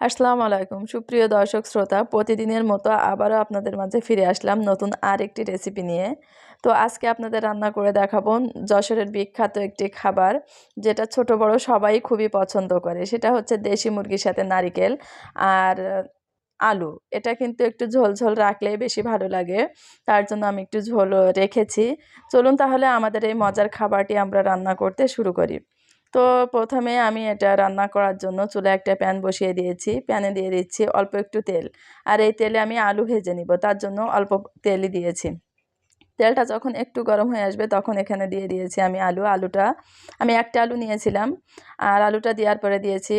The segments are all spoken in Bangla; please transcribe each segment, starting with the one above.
আসসালামু আলাইকুম। সুপ্রিয় দর্শক শ্রোতা, প্রতিদিনের মতো আবারও আপনাদের মাঝে ফিরে আসলাম নতুন আরেকটি রেসিপি নিয়ে। তো আজকে আপনাদের রান্না করে দেখাবো যশোরের বিখ্যাত একটি খাবার, যেটা ছোট বড় সবাই খুবই পছন্দ করে। সেটা হচ্ছে দেশি মুরগির সাথে নারিকেল আর আলু। এটা কিন্তু একটু ঝোল ঝোল রাখলেই বেশি ভালো লাগে। তার জন্য আমি একটু ঝোল রেখেছি। চলুন তাহলে আমাদের এই মজার খাবারটি আমরা রান্না করতে শুরু করি। তো প্রথমে আমি এটা রান্না করার জন্য চুলে একটা প্যান বসিয়ে দিয়েছি। প্যানে দিয়ে দিচ্ছি অল্প একটু তেল। আর এই তেলে আমি আলু ভেজে নিব, তার জন্য অল্প তেলই দিয়েছি। তেলটা যখন একটু গরম হয়ে আসবে তখন এখানে দিয়ে দিয়েছি আমি আলু। আলুটা, আমি একটা আলু নিয়েছিলাম। আর আলুটা দেওয়ার পরে দিয়েছি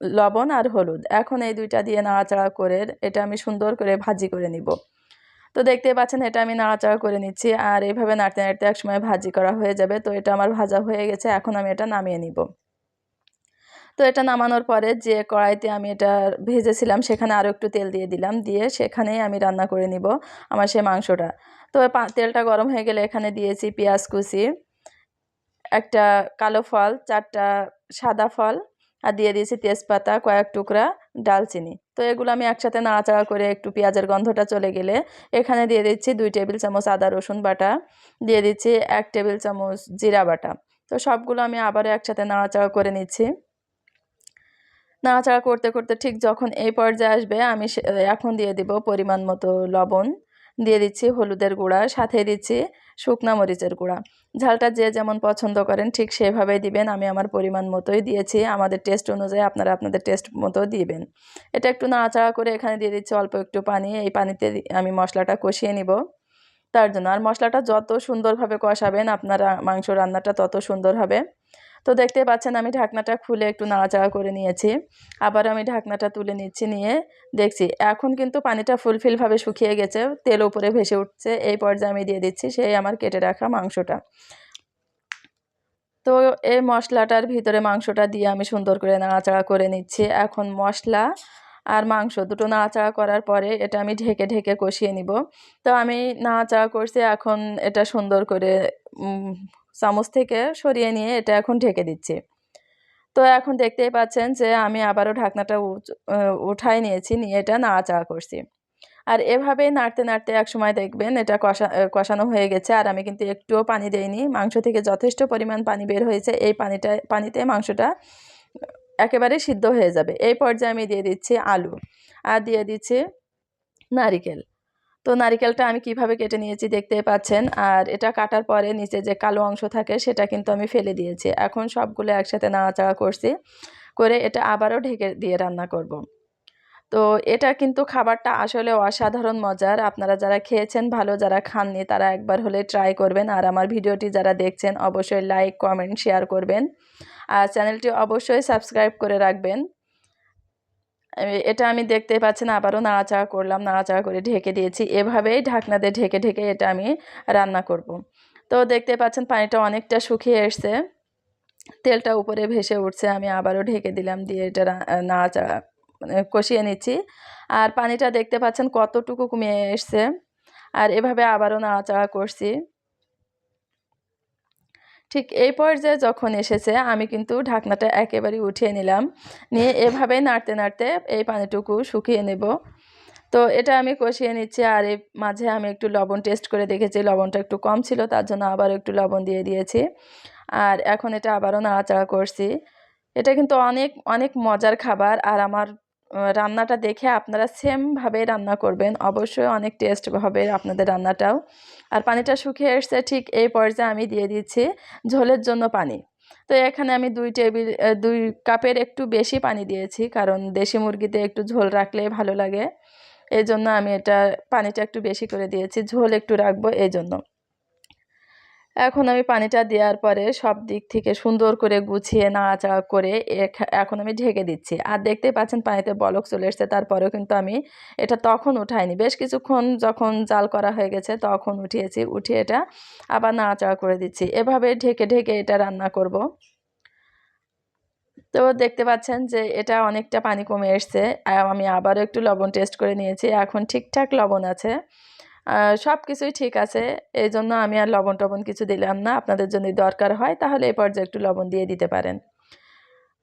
লবণ আর হলুদ। এখন এই দুইটা দিয়ে নাড়াচাড়া করে এটা আমি সুন্দর করে ভাজি করে নিব। তো দেখতে পাচ্ছেন এটা আমি নাড়াচাড়া করে নিচ্ছি। আর এইভাবে নাড়তে নাড়তে একসময় ভাজি করা হয়ে যাবে। তো এটা আমার ভাজা হয়ে গেছে। এখন আমি এটা নামিয়ে নিব। তো এটা নামানোর পরে যে কড়াইতে আমি এটা ভেজেছিলাম, সেখানে আরও একটু তেল দিয়ে দিলাম। দিয়ে সেখানেই আমি রান্না করে নিব আমার সেই মাংসটা। তো তেলটা গরম হয়ে গেলে এখানে দিয়েছি পেঁয়াজ কুচি, একটা কালো ফল, চারটা সাদা ফল, আর দিয়ে দিয়েছি তেজপাতা, কয়েক টুকরা। ডালচিনি তো এগুলো আমি একসাথে নাড়াচাড়া করে একটু পেঁয়াজের গন্ধটা চলে গেলে এখানে দিয়ে দিচ্ছি দুই টেবিল চামচ আদা, রসুন বাটা, দিয়ে দিচ্ছি এক টেবিল চামচ জিরা বাটা। তো সবগুলো আমি আবারও একসাথে নাড়াচাড়া করে নিচ্ছি। নাড়াচাড়া করতে করতে ঠিক যখন এই পর্যায়ে আসবে, আমি এখন দিয়ে দিব পরিমাণ মতো লবণ। দিয়ে দিচ্ছি হলুদের গুঁড়া, সাথে দিচ্ছি শুকনা মরিচের গুঁড়া। ঝালটা যে যেমন পছন্দ করেন ঠিক সেভাবেই দিবেন। আমি আমার পরিমাণ মতোই দিয়েছি। আমাদের টেস্ট অনুযায়ী আপনারা আপনাদের টেস্ট মতো দিবেন। এটা একটু নাড়াচাড়া করে এখানে দিয়ে দিচ্ছি অল্প একটু পানি। এই পানিতে আমি মশলাটা কষিয়ে নিব। তার জন্য আর মশলাটা যত সুন্দরভাবে কষাবেন আপনারা মাংস রান্নাটা তত সুন্দর হবে। তো দেখতে পাচ্ছেন আমি ঢাকনাটা খুলে একটু নাড়াচাড়া করে নিয়েছি। আবার আমি ঢাকনাটা তুলে নিচ্ছি নিয়ে দেখছি এখন কিন্তু পানিটা ফুলফিলভাবে শুকিয়ে গেছে, তেল উপরে ভেসে উঠছে, এই পর্যায়ে আমি দিয়ে দিচ্ছি সেই আমার কেটে রাখা মাংসটা। তো এই মশলাটার ভিতরে মাংসটা দিয়ে আমি সুন্দর করে নাড়াচাড়া করে নিচ্ছি। এখন মশলা আর মাংস দুটো নাড়াচাড়া করার পরে এটা আমি ঢেকে ঢেকে কষিয়ে নিব। তো আমি নাড়াচাড়া করছি, এখন এটা সুন্দর করে চামচ থেকে সরিয়ে নিয়ে এটা এখন ঢেকে দিচ্ছি। তো এখন দেখতেই পাচ্ছেন যে আমি আবারও ঢাকনাটা উঠাই নিয়েছি, নিয়ে এটা নাড়াচাড়া করছি। আর এভাবে নাড়তে নাড়তে এক সময় দেখবেন এটা কষা কষানো হয়ে গেছে আর আমি কিন্তু একটুও পানি দেইনি। মাংস থেকে যথেষ্ট পরিমাণ পানি বের হয়েছে, এই পানিটা, পানিতে মাংসটা একেবারে সিদ্ধ হয়ে যাবে। এই পর্যায়ে আমি দিয়ে দিচ্ছি আলু আর দিয়ে দিচ্ছি নারিকেল। তো নারিকেলটা আমি কীভাবে কেটে নিয়েছি দেখতে পাচ্ছেন। আর এটা কাটার পরে নিচে যে কালো অংশ থাকে সেটা কিন্তু আমি ফেলে দিয়েছি। এখন সবগুলো একসাথে নাড়াচাড়া করছি করে এটা আবারও ঢেকে দিয়ে রান্না করব। তো এটা কিন্তু খাবারটা আসলে অসাধারণ মজার। আপনারা যারা খেয়েছেন, ভালো যারা খাননি, তারা একবার হলে ট্রাই করবেন। আর আমার ভিডিওটি যারা দেখছেন, অবশ্যই লাইক, কমেন্ট, শেয়ার করবেন। আর চ্যানেলটি অবশ্যই সাবস্ক্রাইব করে রাখবেন। এটা আমি দেখতে পাচ্ছেন আবারও নাড়াচাড়া করলাম, নাড়াচাড়া করে ঢেকে দিয়েছি। এভাবেই ঢাকনা দিয়ে ঢেকে ঢেকে এটা আমি রান্না করব। তো দেখতে পাচ্ছেন পানিটা অনেকটা শুকিয়ে এসছে। তেলটা উপরে ভেসে উঠছে, আমি আবারও ঢেকে দিলাম, দিয়ে এটা নাড়াচাড়া মানে কষিয়ে নিচ্ছি। আর পানিটা দেখতে পাচ্ছেন কতটুকু কমিয়ে এসছে। আর এভাবে আবারও নাড়াচাড়া করছি। ঠিক এই পর্যায়ে যখন এসেছে, আমি কিন্তু ঢাকনাটা একেবারেই উঠিয়ে নিলাম। নিয়ে এভাবে নাড়তে নাড়তে এই পানিটুকু শুকিয়ে নেব। তো এটা আমি কষিয়ে নিচ্ছি আর এই মাঝে আমি একটু লবণ টেস্ট করে দেখেছি, লবণটা একটু কম ছিল, তার জন্য আবার একটু লবণ দিয়ে দিয়েছি। আর এখন এটা আবারও নাড়াচাড়া করছি। এটা কিন্তু অনেক অনেক মজার খাবার আর আমার রান্নাটা দেখে আপনারা সেমভাবে রান্না করবেন। অবশ্যই অনেক টেস্ট হবে আপনাদের রান্নাটাও। আর পানিটা শুকিয়ে এসছে ঠিক এই পর্যায়ে আমি দিয়ে দিচ্ছি ঝোলের জন্য পানি। তো এখানে আমি দুই টেবিল দুই কাপের একটু বেশি পানি দিয়েছি কারণ দেশি মুরগিতে একটু ঝোল রাখলে ভালো লাগে। এই জন্য আমি এটা পানিটা একটু বেশি করে দিয়েছি, ঝোল একটু রাখব এই জন্য এখন আমি পানিটা দেওয়ার পরে সব দিক থেকে সুন্দর করে গুছিয়ে, নাড়াচাড়া করে এখন আমি ঢেকে দিচ্ছি। আর দেখতে পাচ্ছেন পানিতে বলক চলে এসছে, তারপরেও কিন্তু আমি এটা তখন উঠাইনি। বেশ কিছুক্ষণ যখন জাল করা হয়ে গেছে তখন উঠিয়েছি, উঠিয়ে এটা আবার নাড়াচাড়া করে দিচ্ছি। এভাবে ঢেকে ঢেকে এটা রান্না করব। তো দেখতে পাচ্ছেন যে এটা অনেকটা পানি কমে এসছে। আমি আবারও একটু লবণ টেস্ট করে নিয়েছি। এখন ঠিকঠাক লবণ আছে। সব কিছুই ঠিক আছে। এই জন্য আমি আর লবণ টবণ কিছু দিলাম না। আপনাদের যদি দরকার হয়, তাহলে এই পর্যায়ে একটু লবণ দিয়ে দিতে পারেন।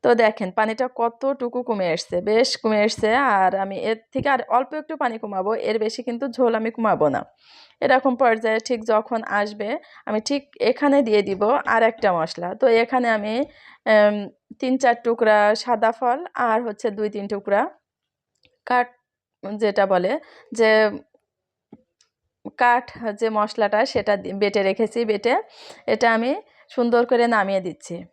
তো দেখেন, পানিটা কতটুকু কমে এসছে বেশ কমে এসছে আর আমি এর থেকে আর অল্প একটু পানি কমাবো। এর বেশি কিন্তু ঝোল আমি কমাবো না। এরকম পর্যায়ে ঠিক যখন আসবে, আমি ঠিক এখানে দিয়ে দিব আর একটা মশলা। তো এখানে আমি তিন চার টুকরা সাদা ফল আর হচ্ছে দুই তিন টুকরা কাঠ, যেটা বলে যে কাঠ যে মশলাটা সেটা বেটে রেখেছি, বেটে। এটা আমি সুন্দর করে নামিয়ে দিচ্ছি।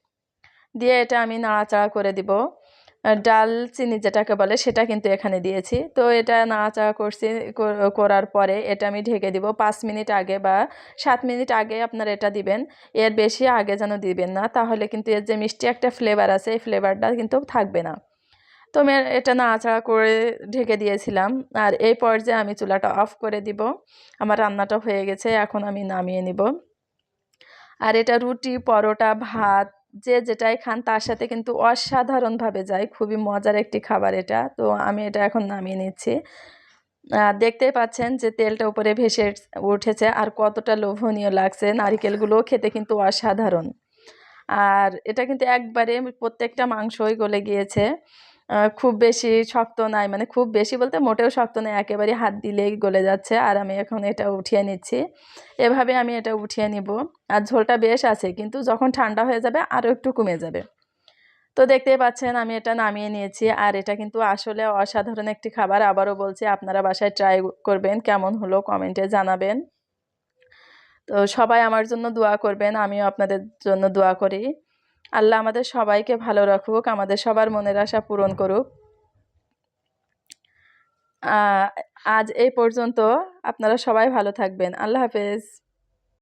দিয়ে এটা আমি নাড়াচাড়া করে দিব। ডাল চিনি যেটাকে বলে সেটা কিন্তু এখানে দিয়েছি। তো এটা নাড়াচাড়া করছি, কর- করার পরে এটা আমি ঢেকে দিব। পাঁচ মিনিট আগে বা সাত মিনিট আগে আপনার এটা দিবেন। এর বেশি আগে যেন দিবেন না, তাহলে কিন্তু এর যে মিষ্টি একটা ফ্লেভার আছে, এই ফ্লেভারটা কিন্তু থাকবে না। তো আমি এটা নাড়াচাড়া করে ঢেকে দিয়েছিলাম। আর এই পর্যায়ে আমি চুলাটা অফ করে দিব। আমার রান্নাটা হয়ে গেছে, এখন আমি নামিয়ে নিব। আর এটা রুটি, পরোটা, ভাত, যে যেটাই খান তার সাথে কিন্তু অসাধারণভাবে যায়। খুবই মজার একটি খাবার এটা। তো আমি এটা এখন নামিয়ে নিচ্ছি। দেখতেই পাচ্ছেন যে তেলটা উপরে ভেসে উঠেছে আর কতটা লোভনীয় লাগছে। নারিকেলগুলো খেতে কিন্তু অসাধারণ। আর এটা কিন্তু একবারে প্রত্যেকটা মাংসই গলে গিয়েছে। খুব বেশি শক্ত নাই। মানে খুব বেশি বলতে মোটেও শক্ত নয় একেবারে হাত দিলেই গলে যাচ্ছে। আর আমি এখন এটা উঠিয়ে নিচ্ছি। এভাবে আমি এটা উঠিয়ে নিব। আর ঝোলটা বেশ আছে, কিন্তু যখন ঠান্ডা হয়ে যাবে আরও একটু কমে যাবে। তো দেখতেই পাচ্ছেন, আমি এটা নামিয়ে নিয়েছি। আর এটা কিন্তু আসলে অসাধারণ একটি খাবার। আবারও বলছি, আপনারা বাসায় ট্রাই করবেন, কেমন হলো কমেন্টে জানাবেন। তো সবাই আমার জন্য দোয়া করবেন, আমিও আপনাদের জন্য দোয়া করি। আল্লাহ আমাদের সবাইকে ভালো রাখুক, আমাদের সবার মনের আশা পূরণ করুক। আজ এই পর্যন্ত আপনারা সবাই ভালো থাকবেন। আল্লাহ হাফেজ।